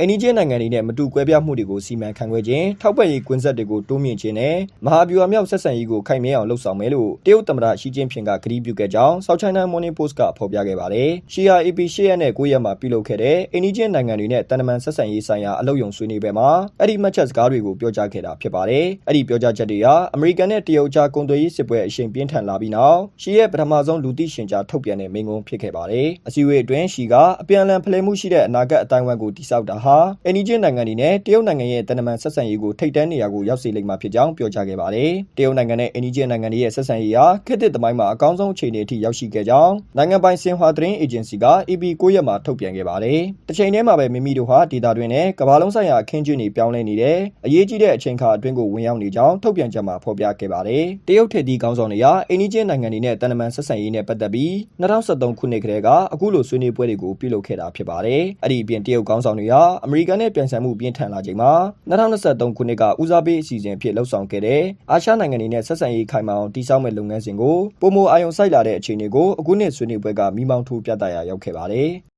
အိန္ဒိချင်းနိုင်ငံတွေနဲ့မတူကွဲပြားမှုတွေကိုစီမံခန့်ခွဲခြင်းထောက်ပံ့ရေးကွင်းဆက်တွေကိုတိုးမြင့်ခြင်းနဲ့မဟာဗျူဟာမြောက်ဆက်ဆံရေးကိုခိုင်မြဲအောင်လှုပ်ဆောင်မယ်လို့တရုတ်သမ္မတရှီကျင်းဖျင်ကကတိပြုခဲ့ကြောင်း South China Morning Post ကဖော်ပြခဲ့ပါတယ်။ CRAP ၈ရက်နဲ့9ရက်မှာပြုလုပ်ခဲ့တဲ့အိန္ဒိချင်းနိုင်ငံတွေနဲ့တန်တမန်ဆက်ဆံရေးဆိုင်ရာအလုပ်ယုံဆွေးနွေးပွဲမှာအဲ့ဒီမှတ်ချက်စကားတွေကိုပြောကြားခဲ့တာဖြစ်ပါတယ်။အဲ့ဒီပြောကြားချက်တွေဟာအမေရိကန်နဲ့တရုတ်ကြားကုန်သွယ်ရေးစစ်ပွဲအရှိန်ပြင်းထန်လာပြီးနောက်ရှီရဲ့ပထမဆုံးလူသိရှင်ကြားထုတ်ပြန်တဲ့မိန့်ခွန်းဖြစ်ခဲ့ပါတယ်။အစည်းအဝေးအတွင်းရှီကအပြန်အလှန်ဖလှယ်မှုရှိတဲ့အနာဂတ်အတိုင်းအဝိုင်းကိုတိစောက်တာဟာအိန္ဒိချင်းနိုင်ငံတွေနဲ့တရုတ်နိုင်ငံရဲ့တန်တမန်ဆက်ဆံရေးကိုထိပ်တန်းနေရာကိုရောက်စေလိမ့်မှာဖြစ်ကြောင်းပြောကြားခဲ့ပါတယ်။တရုတ်နိုင်ငံနဲ့အိန္ဒိချင်းနိုင်ငံတွေရဲ့ဆက်ဆံရေးဟာခေတ်သစ်သမိုင်းမှာအကောင်းဆုံးအခြေအနေအထိရောက်ရှိခဲ့ကြောင်းနိုင်ငံပိုင်စင်ဟွာသတင်းအေဂျင်စီက AP 9ရက်မှာထုတ်ပြန်ခဲ့ပါတယ်။တစ်ချိန်တည်းမှာပဲမိမိတို့ဟာဒေတာတွင်နဲ့ကမ္ဘာလုံးဆိုင်ရာအခင်းကျင်းတွေပြောင်းလဲနေတဲ့အရေးကြီးတဲ့အချိန်ခါအတွင်းကိုဝင်ရောက်နေကြောင်းထုတ်ပြန်ချက်မှာဖော်ပြခဲ့ပါတယ်။တရုတ်ထက်ဒီကောင်းဆောင်တွေကအိန္ဒိချင်းနိုင်ငံတွေနဲ့တန်တမန်ဆက်ဆံရေးနဲ့ပတ်သက်ပြီး2013ခုနှစ်ကတည်းကအခုလိုဆွေးနွေးပွဲတွေကိုပြုလုပ်ခဲ့တာဖြစ်ပါတယ်။အဲ့ဒီအပြင်တရုတ်ကောင်းဆောင်တွေဟာအမေရိကန်နဲ့ပြန်ဆံမှုပြင်းထန်လာချိန်မှာ2023ခုနှစ်ကဦးစားပေးအစီအစဉ်အဖြစ်လှုပ်ဆောင်ခဲ့တဲ့အာရှနိုင်ငံတွေနဲ့ဆက်ဆံရေးခိုင်မာအောင်တည်ဆောက်မဲ့လုပ်ငန်းစဉ်ကိုပုံမအာရုံစိုက်လာတဲ့အခြေအနေကိုအခုနှစ်ဆွေးနွေးပွဲကမိမောင်းထိုးပြသရာရောက်ခဲ့ပါတယ်။